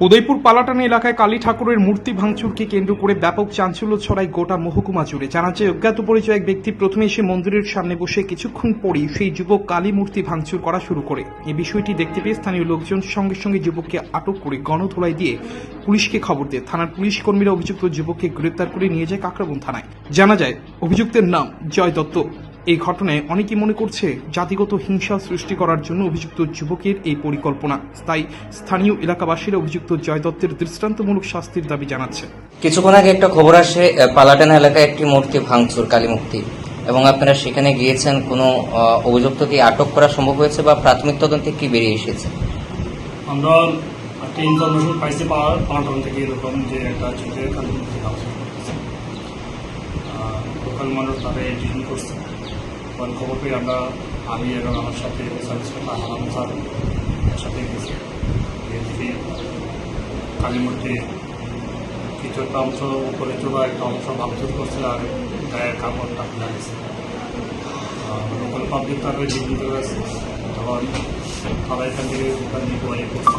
উদয়পুর পালাটান এলাকায় কালী ঠাকুরের মূর্তি ভাঙচুরকে কেন্দ্র করে ব্যাপক চাঞ্চল্য ছড়ায় গোটা মহকুমা জুড়ে। জানা যায়, অজ্ঞাত পরিচয় এক ব্যক্তি প্রথমে এসে মন্দিরের সামনে বসে কিছুক্ষণ পরেই সেই যুবক কালী মূর্তি ভাঙচুর করা শুরু করে। এই বিষয়টি দেখতে পেয়ে স্থানীয় লোকজন সঙ্গে সঙ্গে যুবককে আটক করে গণধোলাই দিয়ে পুলিশকে খবর দেয়। থানার পুলিশ কর্মীরা অভিযুক্ত যুবককে গ্রেপ্তার করে নিয়ে যায় কাকরাবন থানায়। জানা যায়, অভিযুক্তের নাম জয় দত্ত। এই ঘটনায় অনেকে মনে করছে জাতিগত হিংসা সৃষ্টি করার জন্য অভিযুক্ত যুবকের এই পরিকল্পনা। তাই স্থানীয় এলাকাবাসীরা অভিযুক্ত জয় দত্তের দৃষ্টান্তমূলক শাস্তির দাবি জানাচ্ছে। কিছুক্ষণ আগে একটা খবর আসে পালাটান এলাকায় একটি মূর্তি ভাঙচুর কালী মূর্তি। এবং আপনারা সেখানে গিয়েছেন কোনো অভিযুক্তকে আটক করা সম্ভব হয়েছে বা প্রাথমিক তদন্তে কি বেরিয়ে এসেছে? আমরা একটা ইনফরমেশন পাইছি পাওয়ার পাল্টন থেকে এরকম যে একটা ছেলে এখানে লোকাল মানুষ ডিটেন করছে। পরে খবর পেয়ে আমরা আমি এবং আমার সাথে হারাম স্যার সাথে গেছি। গিয়ে কালীমূর্তি কিছু একটা অংশ উপরে চোরা একটা অংশ ভাবচুর করছে আর গায়ের কাপড়টা খুলে গেছে লোকাল পাবলিক তাকে করে আছে তখন তারা এখান থেকে ওখান থেকে ওয়ারি করছে।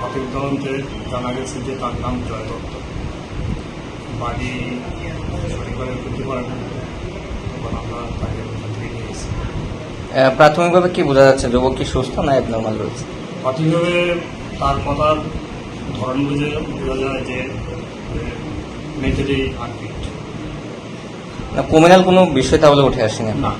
প্রাথমিক তদন্তে জানা গেছে যে তার নাম জয় দত্ত। বাড়ি সঠিকভাবে বুঝতে পারে তখন আমরা তাকে ওখান থেকে নিয়ে এসেছি আহ, প্রাথমিকভাবে কি বোঝা যাচ্ছে যুবক কি সুস্থ না এক নর্মাল রয়েছে? প্রাথমিকভাবে তার কথার ধরন বুঝে বোঝা যায় যে মেন্টালি আনফিট না কোমিনাল কোনো বিষয় তাহলে উঠে আসেনি? না।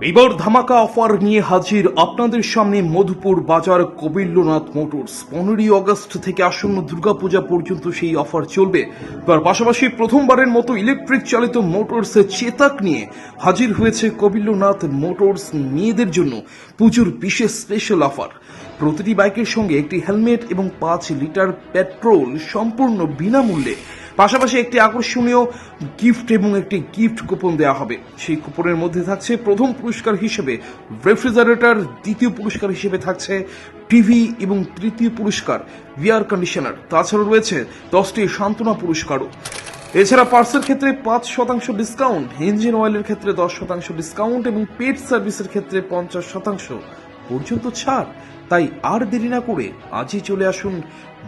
এবার ধামাকা অফার নিয়ে হাজির আপনাদের সামনে মধুপুর বাজার কবিল্যনাথ মোটরস। পনেরোই অগস্ট থেকে আসন্ন দুর্গাপূজা পর্যন্ত সেই অফার চলবে। তার পাশাপাশি প্রথমবারের মতো ইলেকট্রিক চালিত মোটরস চেতাক নিয়ে হাজির হয়েছে কবিল্যনাথ মোটরস মেয়েদের জন্য পুজোর বিশেষ স্পেশাল অফার প্রতিটি বাইকের সঙ্গে একটি হেলমেট এবং পাঁচ লিটার পেট্রোল সম্পূর্ণ বিনামূল্যে পাশাপাশি একটি আকর্ষণীয় গিফট এবং একটি গিফট কুপন দেওয়া হবে। সেই কুপনের মধ্যে থাকছে প্রথম পুরস্কার হিসেবে রেফ্রিজারেটর দ্বিতীয় পুরস্কার হিসেবে থাকছে টিভি এবং তৃতীয় পুরস্কার এয়ার কন্ডিশনার তাছাড়া রয়েছে দশটি সান্ত্বনা পুরস্কারও। এছাড়া পার্সের ক্ষেত্রে পাঁচ শতাংশ ডিসকাউন্ট ইঞ্জিন অয়েলের ক্ষেত্রে দশ শতাংশ ডিসকাউন্ট এবং পেট সার্ভিসের ক্ষেত্রে পঞ্চাশ শতাংশ পর্যন্ত ছাড়। তাই আর দেরি না করে আজই চলে আসুন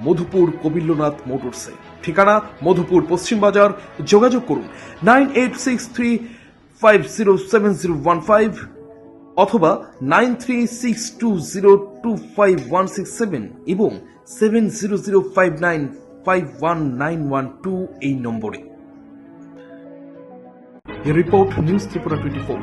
মধুপুর কবিল্যনাথ মোটরসে ঠিকানা মধুপুর পশ্চিম বাজার। যোগাযোগ করুন nine eight six three five zero seven zero one five অথবা nine three six two zero two five one six seven এবং seven zero zero five nine five one nine one two এই নম্বরে। Report news Tripura twenty four.